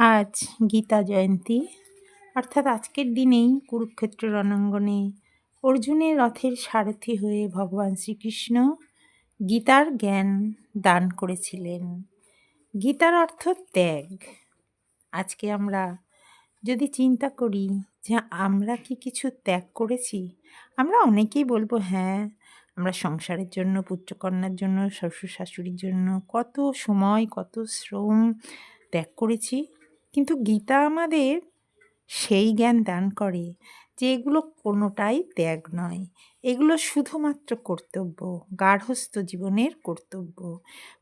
আজ গীতা জয়ন্তী। অর্থাৎ আজকের দিনেই কুরুক্ষেত্র রণাঙ্গনে অর্জুনের রথের সারথি হয়ে ভগবান শ্রীকৃষ্ণ গীতার জ্ঞান দান করেছিলেন। গীতার অর্থ ত্যাগ। আজকে আমরা যদি চিন্তা করি যে আমরা কি কিছু ত্যাগ করেছি, আমরা অনেকেই বলব হ্যাঁ আমরা সংসারের জন্য, পুত্রকন্যার জন্য, শ্বশুর শাশুড়ির জন্য কত সময়, কত শ্রম ত্যাগ করেছি। কিন্তু গীতা আমাদের সেই জ্ঞান দান করে যে এগুলো কোনোটাই ত্যাগ নয়। এগুলো শুধুমাত্র কর্তব্য গার্হস্থ জীবনের কর্তব্য।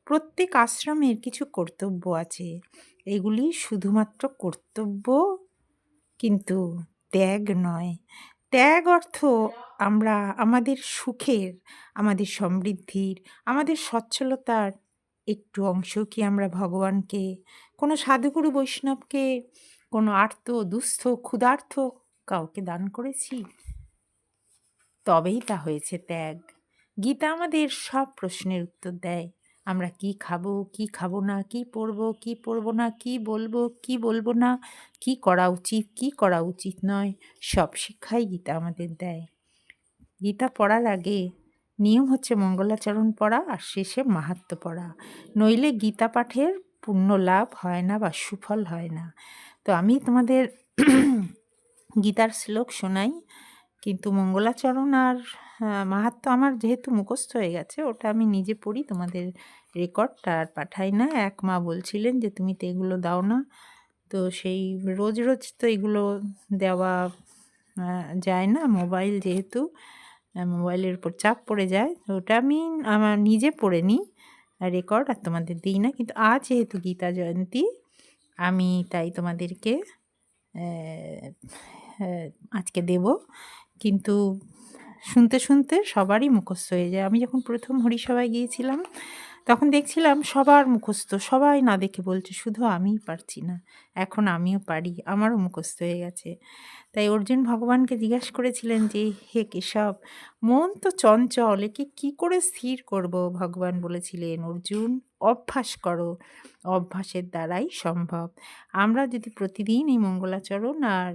প্রত্যেক আশ্রমের কিছু কর্তব্য আছে। এগুলি শুধুমাত্র কর্তব্য কিন্তু ত্যাগ নয়। ত্যাগ অর্থ আমরা আমাদের সুখের, আমাদের সমৃদ্ধির, আমাদের সচ্ছলতার একটু অংশ কি আমরা ভগবানকে, কোনো সাধুগুরু বৈষ্ণবকে, কোনো আর্ত, দুস্থ ক্ষুধার্থ কাউকে দান করেছি? তবেই তা হয়েছে ত্যাগ। গীতা আমাদের সব প্রশ্নের উত্তর দেয়। আমরা কি খাব কি খাব না, কি পরবো কি পরবো না, কি বলব কি বলব না, কি করা উচিত, কি করা উচিত নয়, সব শিক্ষাই গীতা আমাদের দেয়। গীতা পড়ার আগে নিয়ম হচ্ছে মঙ্গলাচরণ পড়া আর শেষে মাহাত্ম পড়া। নইলে গীতা পাঠের পুণ্য লাভ হয় না বা সুফল হয় না। তো আমি তোমাদের গীতার শ্লোক শোনাই। কিন্তু মঙ্গলাচরণ আর মাহাত্ম আমার যেহেতু মুখস্থ হয়ে গেছে, ওটা আমি নিজে পড়ি, তোমাদের রেকর্ডটা আর পাঠাই না। এক মা বলছিলেন যে, তুমি তো এগুলো দাও না। তো সেই রোজ রোজ তো এগুলো দেওয়া যায় না, মোবাইল যেহেতু। মোবাইলের উপর চাপ পড়ে যায়। ওটা আমি আমার নিজে পড়ে নিই রেকর্ড আর তোমাদের দিই না। কিন্তু আজ যেহেতু গীতা জয়ন্তী, আমি তাই তোমাদেরকে আজকে দেব। কিন্তু শুনতে শুনতে সবারই মুখস্থ হয়ে যায়। আমি যখন প্রথম হরিসভায় গিয়েছিলাম তখন দেখছিলাম সবার মুখস্থ, সবাই না দেখে বলছে, শুধু আমিই পারছি না, এখন আমিও পারি, আমারও মুখস্থ হয়ে গেছে। তাই অর্জুন ভগবানকে জিজ্ঞাসা করেছিলেন যে, হে কেশব, মন তো চঞ্চল, একে কী করে স্থির করব? ভগবান বলেছিলেন, অর্জুন, অভ্যাস করো, অভ্যাসের দ্বারাই সম্ভব। আমরা যদি প্রতিদিন এই মঙ্গলাচরণ আর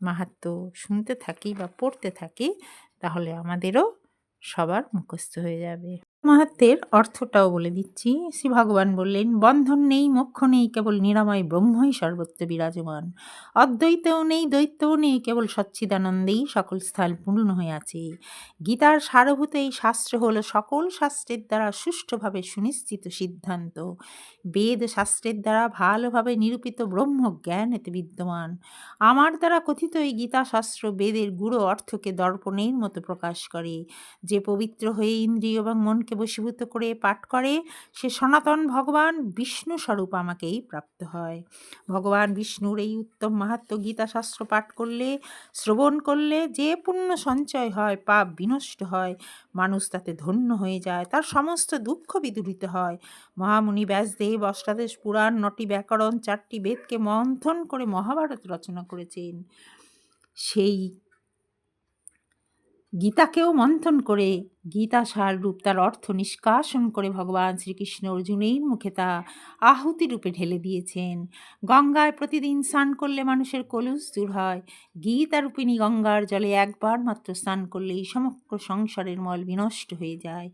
মাহাত্ম শুনতে থাকি বা পড়তে থাকি, তাহলে আমাদেরও সবার মুখস্থ হয়ে যাবে। মাহাত্মের অর্থটাও বলে দিচ্ছি। শ্রী ভগবান বললেন, বন্ধন নেই, মোক্ষ নেই, কেবল নিরাময় ব্রহ্মই সর্বত্র বিরাজমান। অদ্বৈতও নেই দৈত্যও নেই, কেবল সচ্ছিদানন্দেই সকল স্থান পূর্ণ হয়ে আছে। গীতার সারভূত এই শাস্ত্র হল সকল শাস্ত্রের দ্বারা সুষ্ঠুভাবে সুনিশ্চিত সিদ্ধান্ত। বেদ শাস্ত্রের দ্বারা ভালোভাবে নিরূপিত ব্রহ্ম জ্ঞান এতে বিদ্যমান। আমার দ্বারা কথিত এই গীতা শাস্ত্র বেদের গুড়ো অর্থকে দর্পণের মতো প্রকাশ করে। যে পবিত্র হয়ে ইন্দ্রিয় এবং মনকে মনকে বশীভূত করে পাঠ করে, সে সনাতন ভগবান বিষ্ণু স্বরূপ আমাকেই প্রাপ্ত হয়। ভগবান বিষ্ণুর এই উত্তম মাহাত্ম গীতা শাস্ত্র পাঠ করলে, শ্রবণ করলে যে পুণ্য সঞ্চয় হয়, পাপ বিনষ্ট হয়, মানুষ তাতে ধন্য হয়ে যায়, তার সমস্ত দুঃখ বিদূরিত হয়। মহামুনি ব্যাসদেব অষ্টাদেশ পুরাণ নটি ব্যাকরণ চারটি বেদকে মন্থন করে মহাভারত রচনা করেছেন। সেই গীতাকেও মন্থন করে গীতা, সার রূপ, তার অর্থ নিষ্কাশন করে ভগবান শ্রীকৃষ্ণ অর্জুনের মুখে তা আহুতি রূপে ঢেলে দিয়েছেন। গঙ্গায় প্রতিদিন স্নান করলে মানুষের কলুষ দূর হয়। গীতা গীতারূপিণী গঙ্গার জলে একবার মাত্র স্নান করলেই সমগ্র সংসারের মল বিনষ্ট হয়ে যায়।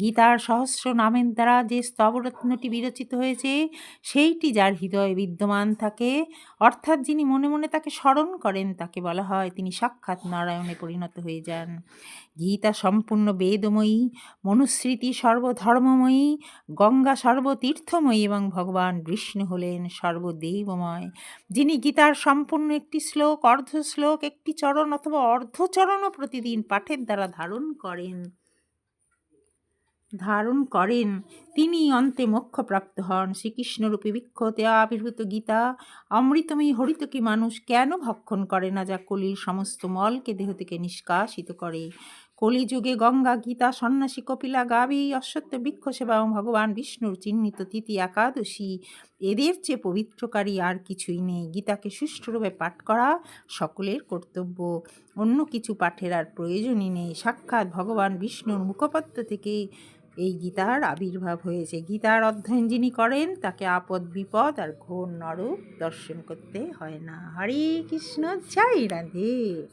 গীতার সহস্র নামের দ্বারা যে স্তবরত্নটি বিরচিত হয়েছে, সেইটি যার হৃদয়ে বিদ্যমান থাকে, অর্থাৎ যিনি মনে মনে তাকে স্মরণ করেন, তাকে বলা হয় তিনি সাক্ষাৎ নারায়ণে পরিণত হয়ে যান। গীতা সম্পূর্ণ বেদময়ী, মনুস্মৃতি সর্বধর্মময়ী, গঙ্গা সর্বতীর্থময়ী এবং ভগবান বিষ্ণু হলেন সর্বদেবময়। যিনি গীতার সম্পূর্ণ একটি শ্লোক, অর্ধ শ্লোক, একটি চরণ অথবা অর্ধচরণও প্রতিদিন পাঠের দ্বারা ধারণ করেন। ধারণ করেন। তিনি অন্তে মোক্ষপ্রাপ্ত হন। শ্রীকৃষ্ণরূপী বৃক্ষতে আবির্ভূত গীতা, অমৃতময়ী হরিতকী মানুষ কেন ভক্ষণ করে না যা কলির সমস্ত মলকে দেহ থেকে নিষ্কাশিত করে? কলিযুগে গঙ্গা, গীতা, সন্ন্যাসী, কপিলা, গাবি অশ্বত্য বৃক্ষ সেবা এবং ভগবান বিষ্ণুর চিহ্নিত তিথি একাদশী। এদের চেয়ে পবিত্রকারী আর কিছুই নেই। গীতাকে সুষ্ঠুরূপে পাঠ করা সকলের কর্তব্য। অন্য কিছু পাঠের আর প্রয়োজনই নেই। সাক্ষাৎ ভগবান বিষ্ণুর মুখপত্র থেকে এই গীতার আবির্ভাব হয়েছে। গীতার অধ্যয়ন যিনি করেন, তাকে আপদ, বিপদ আর ঘোর নরক দর্শন করতে হয় না। হরে কৃষ্ণ, জয় রাধে।